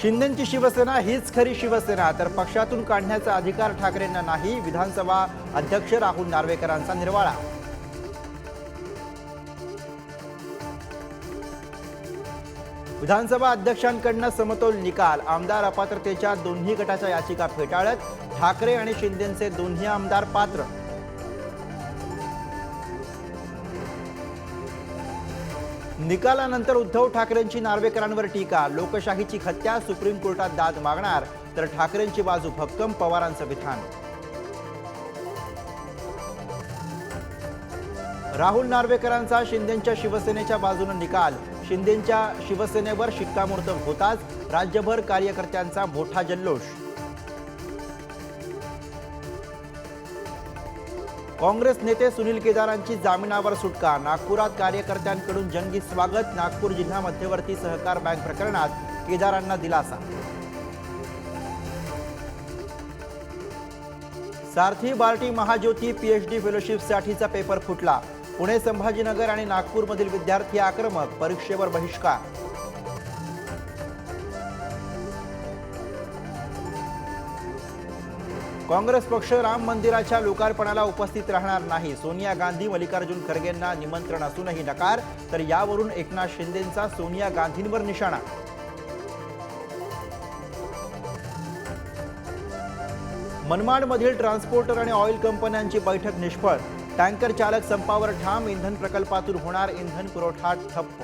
शिंदेची शिवसेना हीच खरी शिवसेना तर पक्षातून काढण्याचा अधिकार ठाकरेंना नाही विधानसभा अध्यक्ष राहुल नार्वेकरांचा निर्वाळा. विधानसभा अध्यक्षांकडनं समतोल निकाल आमदार अपात्रतेच्या दोन्ही गटाच्या याचिका फेटाळत ठाकरे आणि शिंदेचे दोन्ही आमदार पात्र. निकालानंतर उद्धव ठाकरेंची नार्वेकरांवर टीका. लोकशाहीची हत्या सुप्रीम कोर्टात दाद मागणार तर ठाकरेंची बाजू भक्कम पवारांचं विधान राहुल नार्वेकरांचा शिंदेच्या शिवसेनेच्या बाजूने निकाल. शिंदेच्या शिवसेनेवर शिक्कामोर्तब होताच राज्यभर कार्यकर्त्यांचा मोठा जल्लोष. काँग्रेस नेते सुनील केदारांची जामिनावर सुटका. नागपुरात कार्यकर्त्यांकडून जंगी स्वागत. नागपूर जिल्हा मध्यवर्ती सहकार बँक प्रकरणात केदारांना दिलासा. सारथी बार्टी महाज्योती पीएचडी फेलोशिपसाठीचा पेपर फुटला. पुणे संभाजीनगर आणि नागपूरमधील विद्यार्थी आक्रमक परीक्षेवर बहिष्कार. काँग्रेस पक्ष राम मंदिराच्या लोकार्पणाला उपस्थित राहणार नाही. सोनिया गांधी मल्लिकार्जुन खरगेंना निमंत्रण असूनही नकार तर यावरून एकनाथ शिंदेंचा सोनिया गांधींवर निशाणा. मनमाडमधील ट्रान्सपोर्टर आणि ऑइल कंपन्यांची बैठक निष्फळ. टँकर चालक संपावर ठाम इंधन प्रकल्पातून होणार इंधन पुरवठा ठप्प.